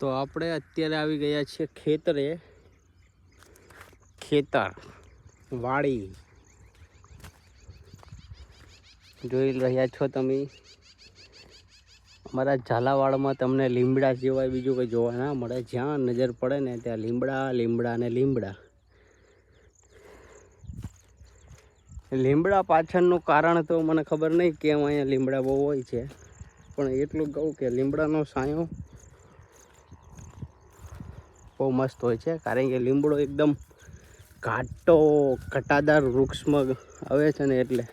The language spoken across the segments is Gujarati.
તો આપણે અત્યારે આવી ગયા છીએ ખેતરે. ખેતર, વાડી. જોઈ રહ્યા છો તમે? અમારા ઝાલાવાડમાં તમને લીમડા સિવાય બીજું કંઈ જોવા ના મળે. જ્યાં નજર પડે ને ત્યાં લીમડા લીમડા ને લીમડા. લીમડા પાછળનું કારણ તો મને ખબર નહીં કેમ અહીંયા લીમડા બહુ હોય છે. પણ એટલું કહું કે લીમડાનો સાયો બહુ મસ્ત હોય છે. કારણ કે લીમડો એકદમ ઘાટો ઘટાદાર વૃક્ષમાં આવે છે ને એટલે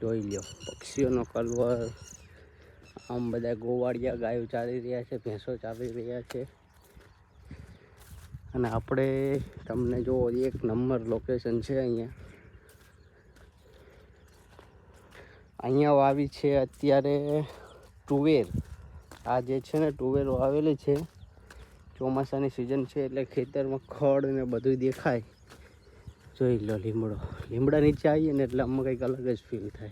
જોઈ લ્યો, પક્ષીઓનો કલવર. આમ બધા ગોવાળિયા ગાયો ચાલી રહ્યા છે, ભેંસો ચાલી રહ્યા છે. અને આપણે તમને જો એક નંબર લોકેશન છે અહીંયા. અહીંયા વાવી છે અત્યારે ટુવેર આ જે છે ને ટુવેર વાવેલી છે ચોમાસાની સિઝન છે એટલે ખેતરમાં ખડ ને બધું દેખાય. જોઈ લો લીમડો. લીમડા નીચે આવીએ ને એટલે આમાં કંઈક અલગ જ ફીલ થાય.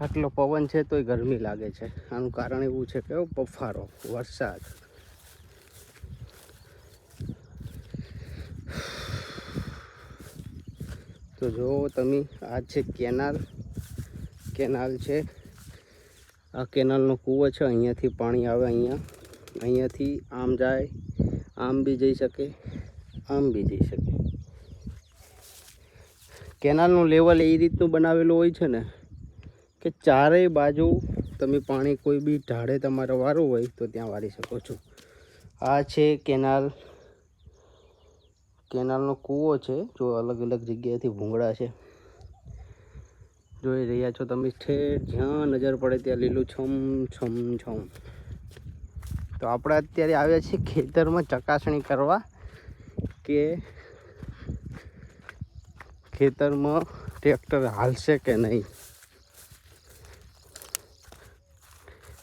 આટલો પવન છે તોય ગરમી લાગે છે. આનું કારણ એવું છે કે બફારો, વરસાદ. તો જો તમે, આ છે કેનાલ. કેનાલ છે. આ કેનાલનો કૂવો છે, અહીંયાથી પાણી આવે અહીંયા. અહીંયાથી આમ જાય, આમ બી જઈ શકે, આમ બી જઈ શકે. કેનાલનું લેવલ એ રીતનું બનાવેલું હોય છે ને, કે ચારેય બાજુ તમે પાણી કોઈ બી ઢાળે તમારે વારવું હોય તો ત્યાં વારી શકો છો. આ છે કેનાલ. કેનાલનો કૂવો છે, જો અલગ અલગ જગ્યાએથી ભૂંગળા છે. જોઈ રહ્યા છો તમે ઠેર, જ્યાં નજર પડે ત્યાં લીલું છમ છમ છમ. તો આપણે અત્યારે આવ્યા છીએ ખેતરમાં ચકાસણી કરવા કે ખેતરમાં ટ્રેક્ટર હાલશે કે નહીં.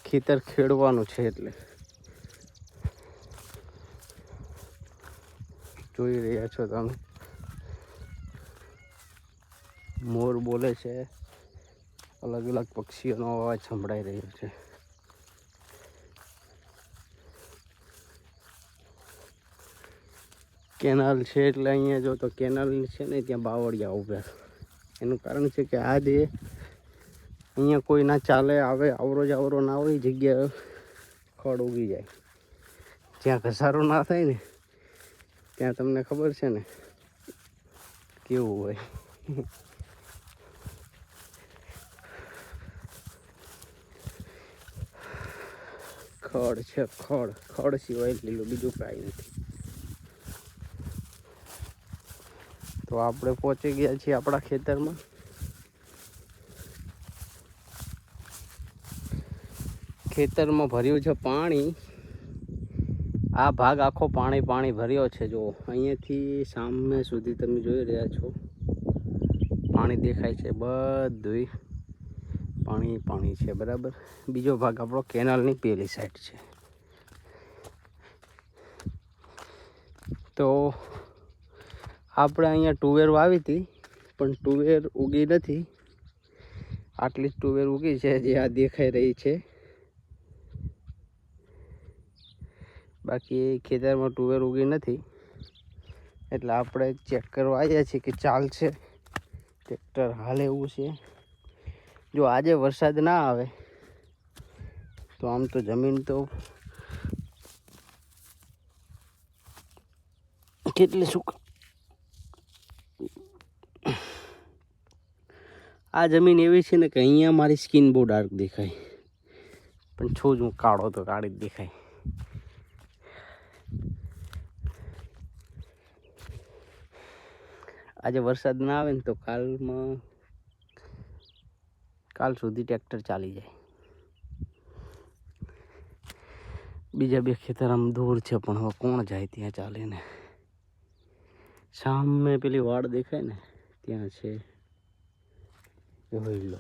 ખેતર ખેડવાનું છે એટલે. જોઈ રહ્યા છો તમે. મોર બોલે છે, અલગ અલગ પક્ષીઓનો અવાજ સંભળાઈ રહ્યો છે. કેનાલ છે એટલે અહીંયા જો તો કેનાલ છે ને ત્યાં બાવળિયા ઉભ્યા એનું કારણ છે કે આ જે અહીંયા કોઈ ના ચાલે, આવે, આવરો જાવરો ના હોય, જગ્યા ખડ ઉગી જાય. જ્યાં ઘસારો ના થાય ને ત્યાં તમને ખબર છે ને, કેવું હોય. ખડ છે, ખડ ખડ સિવાય લીલું બીજું કાંઈ નથી. તો આપણે પહોંચી ગયા છીએ આપણા ખેતરમાં. ખેતરમાં ભર્યું છે પાણી. આ ભાગ આખો પાણી પાણી ભર્યો છે. જો અહીંયાથી સામે સુધી તમે જોઈ રહ્યા છો. પાણી દેખાય છે બધું પાણી પાણી છે, બરાબર? બીજો ભાગ આપણો કેનાલની પેલી સાઈડ છે. તો આપણે અહીંયા ટુવેર વાવી હતી, પણ ટુવેર ઉગી નથી. આટલી જ ટુવેર ઉગી છે જે આ દેખાઈ રહી છે. બાકી ખેતરમાં ટુવેર ઉગી નથી. એટલે આપણે ચેક કરવા આવ્યા છીએ કે ચાલશે ટ્રેક્ટર હાલે એવું છે. જો આજે વરસાદ ના આવે, તો આમ તો જમીન તો કેટલી સુક આ જમીન એવી છે ને કે અહીંયા મારી સ્કિન બહુ ડાર્ક દેખાય. પણ છું જ હું કાળો તો કાળી જ દેખાય. આજે વરસાદ ના આવે ને તો કાલમાં, કાલ સુધી ટ્રેક્ટર ચાલી જાય. બીજા બે ખેતર આમ દૂર છે, પણ હવે કોણ જાય ત્યાં ચાલે ને સામે પેલી વાડ દેખાય ને, ત્યાં છે. લો,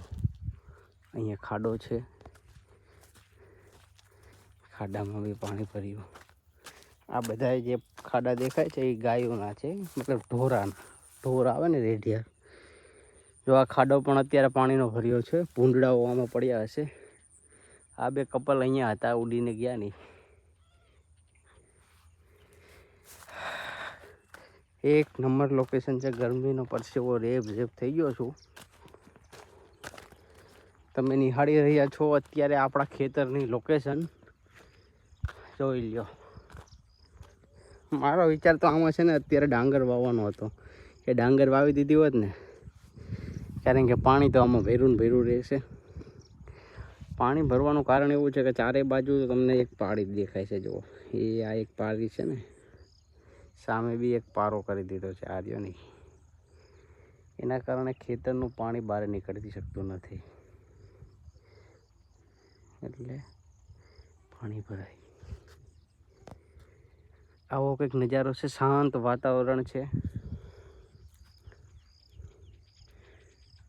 અહીંયા ખાડો છે. ખાડામાં બી પાણી ભર્યું. આ બધા જે ખાડા દેખાય છે, એ ગાયોના છે, મતલબ ઢોરાના. ઢોર આવે ને રેઢિયા. જો આ ખાડો પણ અત્યારે પાણીનો ભર્યો છે. ભૂંડડાઓ આમાં પડ્યા હશે. આ બે કપલ અહીંયા હતા, ઉડીને ગયા નહીં. એક નંબર લોકેશન છે, ગરમીનો પરસેવો રેબ રેબ થઈ ગયો છું. તમે નિહાળી રહ્યા છો અત્યારે આપણા ખેતરની લોકેશન જોઈ લ્યો. મારો વિચાર તો આમાં છે ને, અત્યારે ડાંગર વાવવાનો હતો. કે ડાંગર વાવી દીધી હોત ને, કારણ કે પાણી તો આમાં ભેરું ભેરું રહેશે. પાણી ભરવાનું કારણ એવું છે કે ચારે બાજુ તમને એક પાળી દેખાય છે, જુઓ. એ આ એક પાળી છે ને, સામે બી એક પારો કરી દીધો છે આર્યોની. એના કારણે ખેતરનું પાણી બહાર નીકળતી શકતું નથી. એટલે પાણી ભરાય. આવો કંઈક નજારો છે, શાંત વાતાવરણ છે.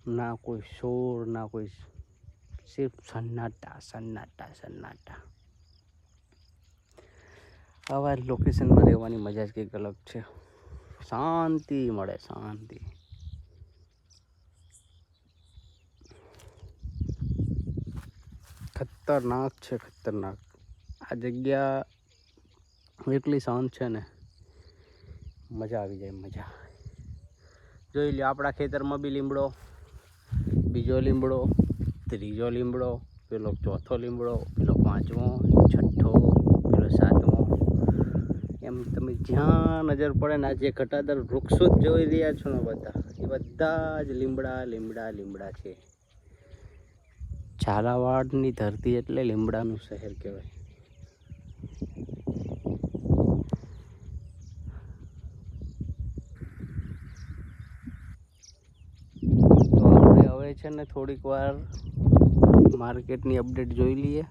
ના કોઈ શોર ના કોઈ સિર્ફ સન્નાટા સન્નાટા સન્નાટા. આવા લોકેશનમાં રહેવાની મજા જ કંઈક અલગ છે. શાંતિ મળે, શાંતિ. ખતરનાક છે, ખતરનાક. આ જગ્યા એટલી શાંત છે ને, મજા આવી જાય, મજા. જોઈ લ્યો, આપણા ખેતરમાં બી લીમડો. બીજો લીમડો, ત્રીજો લીમડો, પેલો ચોથો લીમડો, પેલો પાંચમો, છઠ્ઠો, પેલો સાતમો. એમ તમે જ્યાં નજર પડે ને આ જે ઘટાદાર વૃક્ષો જ જોઈ રહ્યા છો ને બધા, એ બધા જ લીમડા લીમડા લીમડા છે. ઝાલાવાડની ધરતી એટલે લીમડાનું શહેર કહેવાય તો આપણે હવે છે ને થોડીક વાર માર્કેટની અપડેટ જોઈ લઈએ.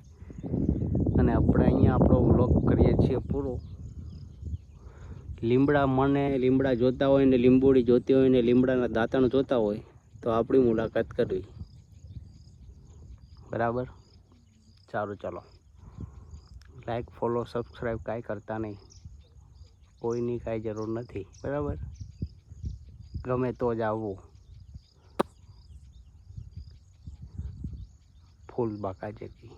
અને આપણે અહીંયા આપણો વ્લોગ કરીએ છીએ પૂરો. લીમડા મને લીમડા જોતા હોય ને લીંબોડી જોતી હોય ને લીમડાના દાંતણ જોતા હોય તો આપણી મુલાકાત કરવી. બરાબર? સારું ચાલો. લાઈક ફોલો સબસ્ક્રાઈબ કાંઈ કરતા નહીં. કોઈની કાંઈ જરૂર નથી. બરાબર? ગમે તો જ આવવું ફૂલ બાકા જેથી